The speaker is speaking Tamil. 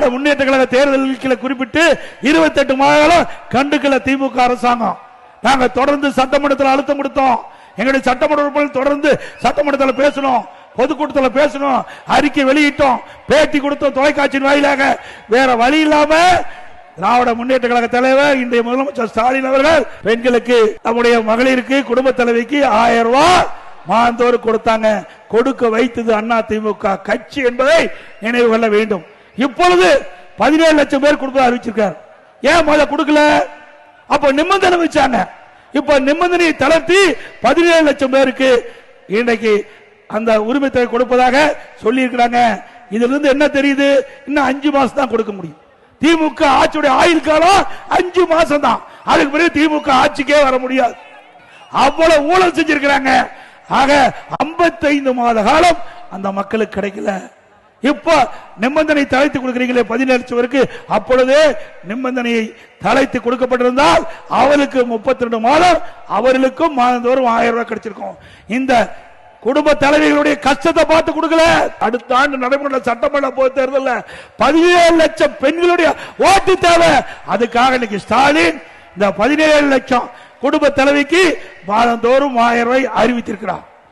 திராவிட முன்னேற்ற கழக தேர்தலில் குறிப்பிட்டு இருபத்தி எட்டு மாதம் கண்டுக்கல திமுக அரசாங்கம். நாங்க தொடர்ந்து சட்டமன்றத்தில் அழுத்தம் கொடுத்தோம். எங்களுடைய சட்டமன்ற உறுப்பினர் தொடர்ந்து சட்டமன்றத்தில் பேசணும். பொதுக்கூட்டத்தில் பேசணும். அறிக்கை வெளியிட்டோம். பேட்டி கொடுத்தோம் தொலைக்காட்சியின் வாயிலாக. வேற வழி இல்லாம திராவிட முன்னேற்ற கழக தலைவர் இன்றைய முதலமைச்சர் ஸ்டாலின் அவர்கள் பெண்களுக்கு நம்முடைய மகளிருக்கு குடும்ப தலைவிக்கு ஆயிரம் ரூபாய் மாந்தோர் கொடுத்தாங்க. கொடுக்க வைத்தது அண்ணா திமுக. கட்சி என்பதை நினைவு கொள்ள வேண்டும். இப்பொழுது பதினேழு லட்சம் பேர் கொடுக்க அறிவிச்சிருக்கார். ஏன் முதல்ல கொடுக்கல? அப்ப நிபந்தனை வச்சாங்க. இப்ப நிபந்தனையை தளர்த்தி பதினேழு லட்சம் பேருக்கு இன்றைக்கு அந்த உரிமத்தை கொடுப்பதாக சொல்லி இருக்கிறாங்க இதுல இருந்து என்ன தெரியுது? இன்னும் அஞ்சு மாசம் தான் கொடுக்க முடியும். திமுக ஆட்சியுடைய ஆயுள் காலம் அஞ்சு மாசம் தான். அதுக்கு பிறகு திமுக ஆட்சிக்கே வர முடியாது. அவ்வளவு ஊழல் செஞ்சிருக்கிறாங்க. ஆக 55 மாத காலம் அந்த மக்களுக்கு கிடைக்கல. இப்ப நிபந்தனை தளர்த்தி கொடுக்கிறீங்களே பதினேழு சுவருக்கு அப்பொழுது நிபந்தனையை தலைத்து கொடுக்கப்பட்டிருந்தால் அவளுக்கு முப்பத்தி ரெண்டு மாதம் அவர்களுக்கும் மாதந்தோறும் ஆயிரம் ரூபாய் கிடைச்சிருக்கும். இந்த குடும்ப தலைவிகளுடைய கஷ்டத்தை பார்த்து கொடுக்கல. அடுத்த ஆண்டு நடைமுறை சட்டமன்ற பொது தேர்தல் பதினேழு லட்சம் பெண்களுடைய ஓட்டு தேவை. அதுக்காக இன்னைக்கு ஸ்டாலின் இந்த பதினேழு லட்சம் குடும்ப தலைவிக்கு மாதந்தோறும் ஆயிரம் ரூபாய் அறிவித்திருக்கிறார்.